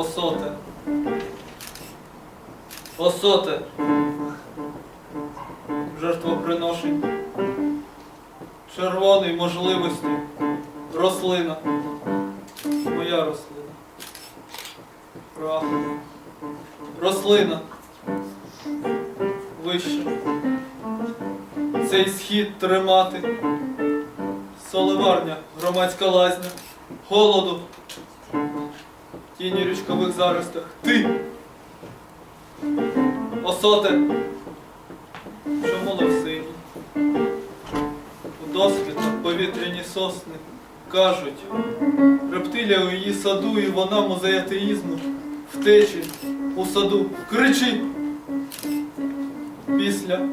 Осоте. Осоте. Жертвоприношень. Червоний можливості. Рослина. Моя рослина. Прах. Рослина. Вище. Цей схід тримати. Соливарня, громадська лазня, голоду, тіні річкових заростях. Ти! Осоте, що молов синій. У досвідах повітряні сосни кажуть, рептилія у її саду, і вона музей атеїзму, втечі у саду. Кричи! Після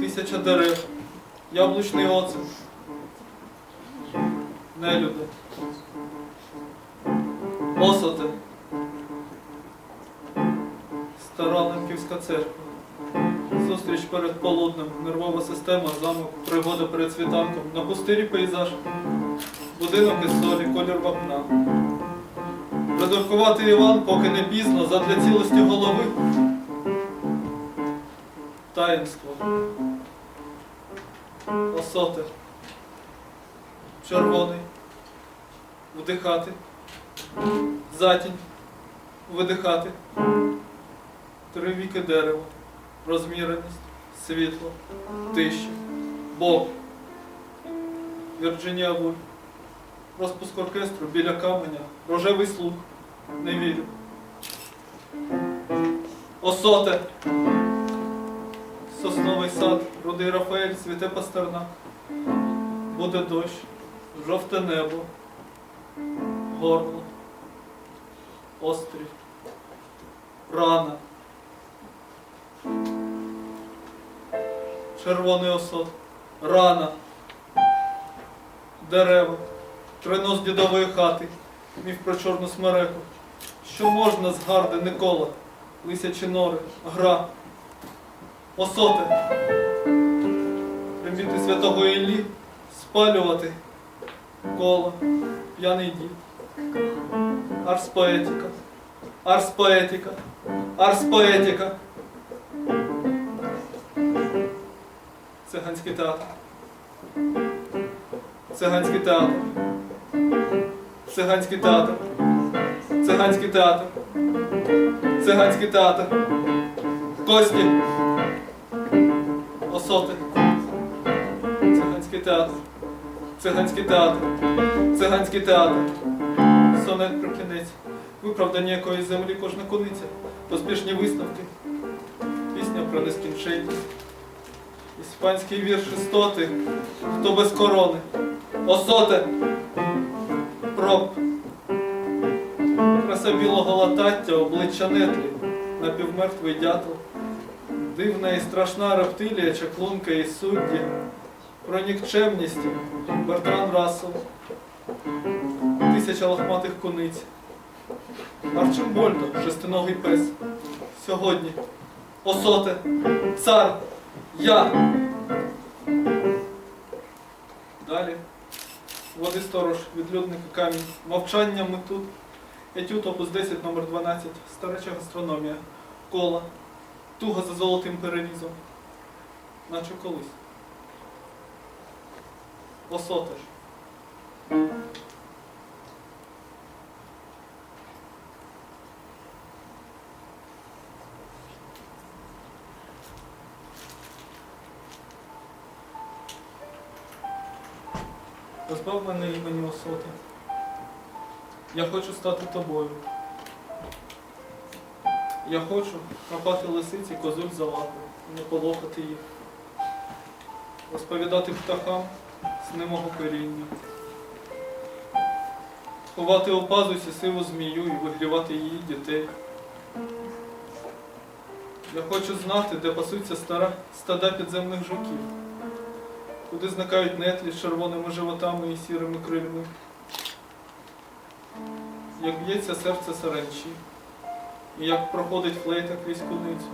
тисяча дерев, яблучний оцет. Нелюди. Осоти. Стара Лемківська церква. Зустріч перед полуднем, нервова система, замок, пригода перед світанком, на пустирі пейзаж, будинок із солі, колір вапна. Придуркувати Іван, поки не пізно, задля цілості голови. Таїнство. Осоти. Червоний. Вдихати. Затінь. Видихати. Три віки дерева. Розміреність. Світло. Тиші. Бог. Вірджинія Вульф. Розпуск оркестру біля каменя. Рожевий слух. Не вірю. Осоте. Сосновий сад. Рудий Рафаель. Цвіте пастернак. Буде дощ, жовте небо, горло, острів, рана, червоний осот, рана, дерева, тринос дідової хати, міф про чорну смереку. Що можна з гарди Никола, лисячі нори, гра, осоти, приміти святого Іллі, спалювати коло, п'яний дід. Арс поетика, арс поетика, арс поетика. Циганський театр. Циганський театр. Циганський театр. Циганський театр. Циганський театр. Кості. Осоти. Циганський театр. Циганський театр. Циганський театр. Сонет про кінець. Виправдання якоїсь землі кожна куниця. Поспішні висновки. Пісня про нескінченність. Іспанський вірш істоти. Хто без корони. Осоте. Проб. Краса білого латаття, обличчя нетлі. Напівмертвий дятел. Дивна і страшна рептилія, чаклунка і судді. Про нікчемність Бертран Рассел. Тисяча лохматих куниць. Арчимбольдо, шестиногий пес. Сьогодні. Осоте. Цар. Я. Далі. Води сторож, відлюдник і камінь. Мовчання ми тут. Етюд опус 10, номер 12. Стареча гастрономія. Кола. Туга за золотим перерізом. Наче колись. Осота ж. Позбав мене імені осоти. Я хочу стати тобою. Я хочу хапати лисиці козуль за лапи, не полохати їх. Розповідати птахам сни мого коріння. Ховати у пазусі сиву змію і вигрівати її дітей. Я хочу знати, де пасуться стара стада підземних жуків, куди зникають нетлі з червоними животами і сірими крильми. Як б'ється серце саранчі, і як проходить флейта крізь куницю.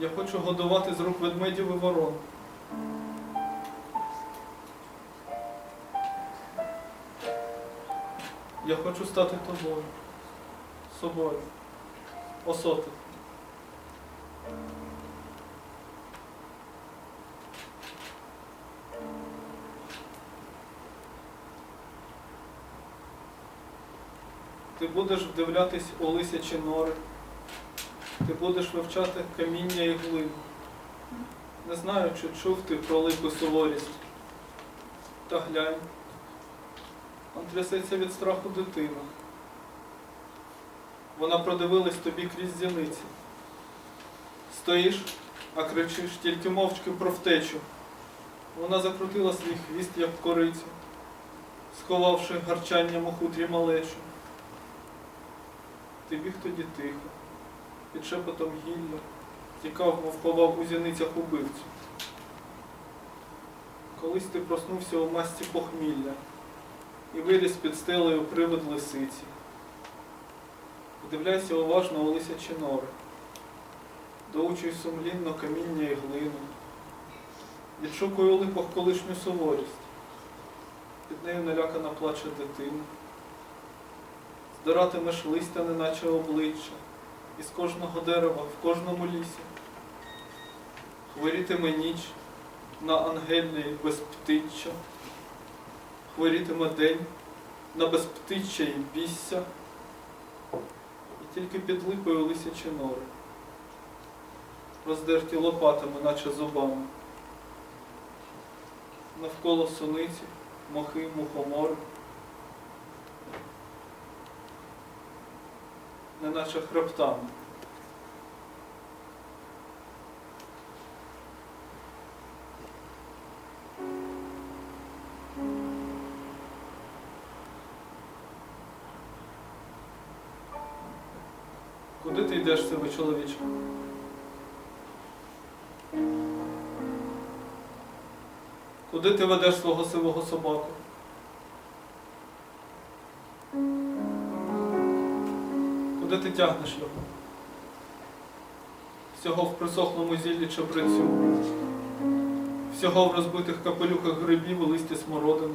Я хочу годувати з рук ведмедів і ворон. Я хочу стати тобою, собою, осоти. Будеш вдивлятись у лисячі нори, ти будеш вивчати каміння і глину. Не знаю, чи чув ти про липу суворість. Та глянь, он трясеться від страху дитина. Вона продивилась тобі крізь зіниці. Стоїш, а кричиш тільки мовчки про втечу. Вона закрутила свій хвіст, як корицю, сховавши гарчанням у хутрі малечу. Ти біг тоді тихо, під шепотом гілля, тікав, мов ховав у зіницях убивцю. Колись ти проснувся у масці похмілля і виліз під стелею привид лисиці. Вдивляйся уважно у лисячі нори, доучуй сумлінно каміння і глину, відшукуй у липах колишню суворість, під нею налякана плаче дитина. Здиратимеш листя, неначе обличчя, із кожного дерева, в кожному лісі. Хворітиме ніч на ангельний безптиччя, хворітиме день на безптиччя і бісся, і тільки під липою лисячі нори, роздерті лопатами, наче зубами. Навколо суниці, мохи, мухомори. Неначе хребтами. Куди ти йдеш, себе чоловіче? Куди ти ведеш свого сивого собаку? Куди ти тягнеш його? Всього в присохлому зіллі чабрецю, всього в розбитих капелюхах грибів і листі смородини.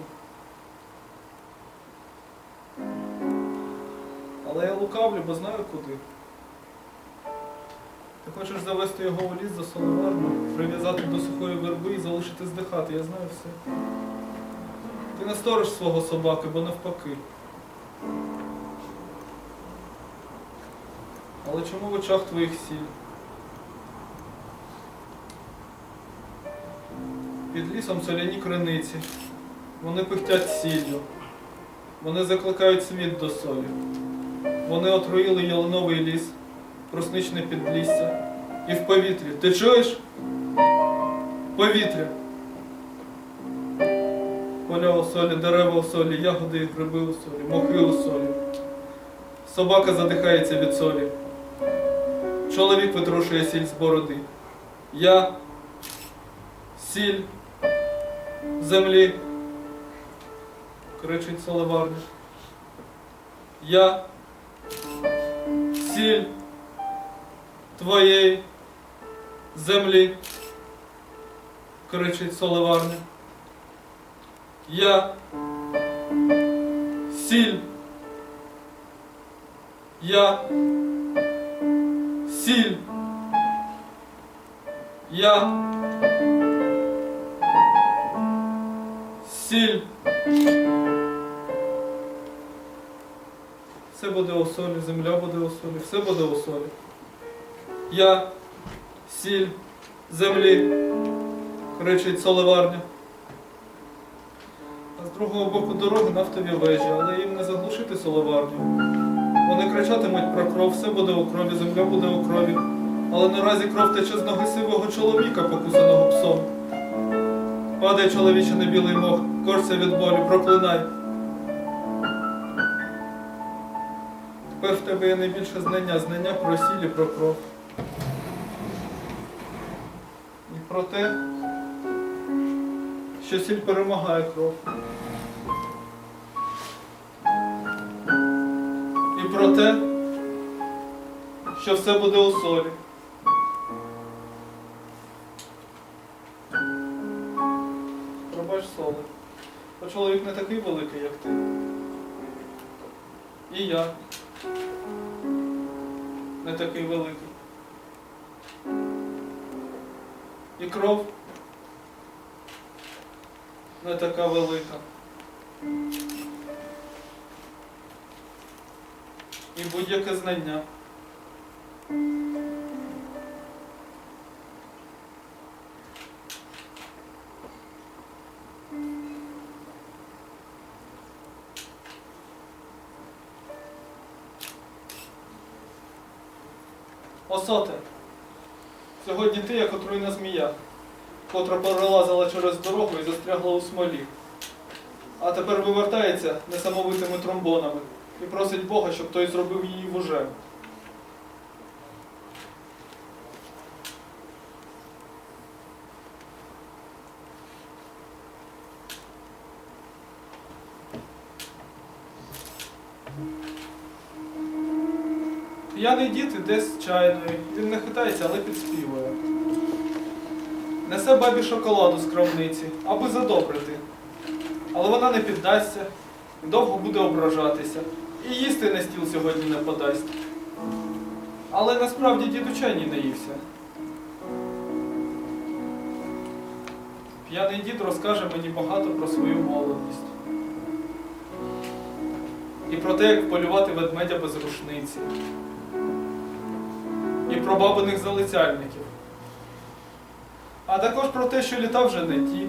Але я лукавлю, бо знаю куди. Ти хочеш завести його у ліс за соловарну, прив'язати до сухої верби і залишити здихати, я знаю все. Ти не сторож свого собаки, бо навпаки. Але чому в очах твоїх сіль? Під лісом соляні криниці. Вони пихтять сіллю. Вони закликають світ до солі. Вони отруїли ялиновий ліс, просничне підлісся. І в повітрі. Ти чуєш? Повітря. Поля у солі, дерева у солі, ягоди і гриби у солі, мохи у солі. Собака задихається від солі. Чоловік витрушує сіль з бороди. Я сіль землі, кричить соливарня. Я сіль твоєї землі, кричить соливарня. Я сіль. Я сіль. Я сіль. Все буде у солі, земля буде у солі, все буде у солі. Я сіль землі, кричить соливарня. А з другого боку дороги нафтові вежі, але їм не заглушити соливарню. Вони кричатимуть про кров, все буде у крові, земля буде у крові. Але наразі кров тече з ноги сивого чоловіка, покусаного псом. Падає чоловіче на білий мох, корся від болю, проклинай. Тепер в тебе є найбільше знання, знання про сіль і про кров. І про те, що сіль перемагає кров. Про те, що все буде у солі. Пробач солі. Бо чоловік не такий великий, як ти. І я не такий великий. І кров не така велика. І будь-яке знання. Осоте, сьогодні ти як отруйна змія, котра пролазила через дорогу і застрягла у смолі. А тепер вивертається несамовитими тромбонами і просить Бога, щоб той зробив її вужем. П'яний дід іде з чайної. Він не хитається, але підспівує. Несе бабі шоколаду з крамниці, аби задобрити. Але вона не піддасться і довго буде ображатися. І їсти на стіл сьогодні не подасть. Але насправді дід у наївся. П'яний дід розкаже мені багато про свою молодість. І про те, як полювати ведмедя без рушниці. І про бабиних залицяльників. А також про те, що літа вже не ті.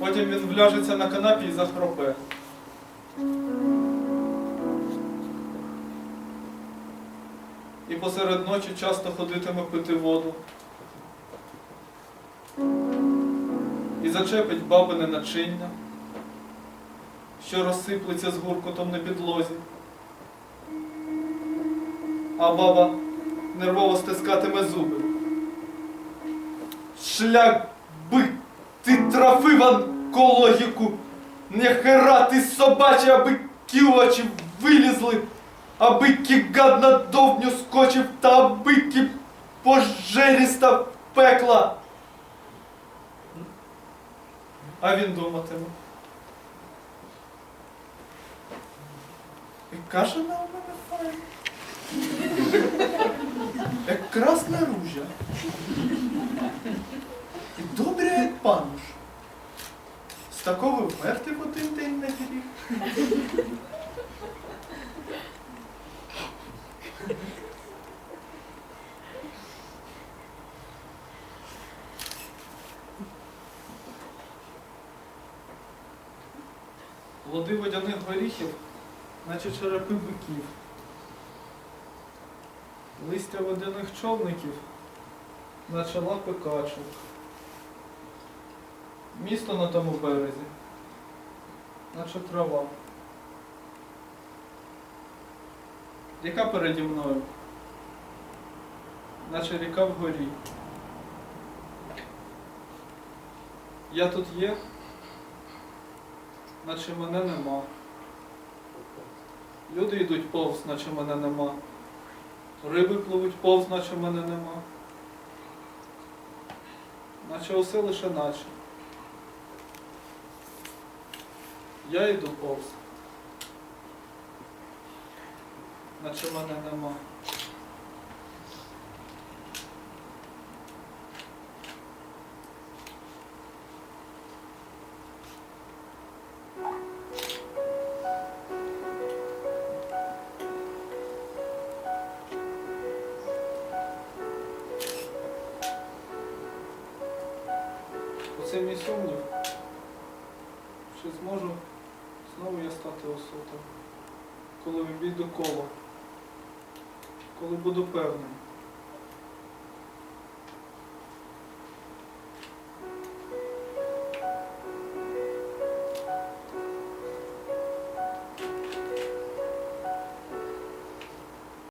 Потім він вляжеться на канапі і захропе. І посеред ночі часто ходитиме пити воду. І зачепить бабине начиння, що розсиплеться з гуркотом на підлозі. А баба нервово стискатиме зуби. Шлях би ти трафив онкологіку, нехера ти собачі, аби кілочі вилізли, аби кі гад на скочив, та аби кі пожеріста пекла. А він думатиме. І каже на мене файн. Як красна ружа. І добре, як пануш. З такого вмерти в один день на гріх. Плоди водяних горіхів, наче черепи биків. Листя водяних човників, наче лапи качок. Місто на тому березі, наче трава. Ріка переді мною, наче ріка вгорі. Я тут є, наче мене нема. Люди йдуть повз, наче мене нема. Риби пливуть повз, наче мене нема. Наче усе лише наче. Я йду повз. Наче мене нема. Оце сумнів. Чи зможу знову я стати осотом, коли обійду коло, коли буду певним.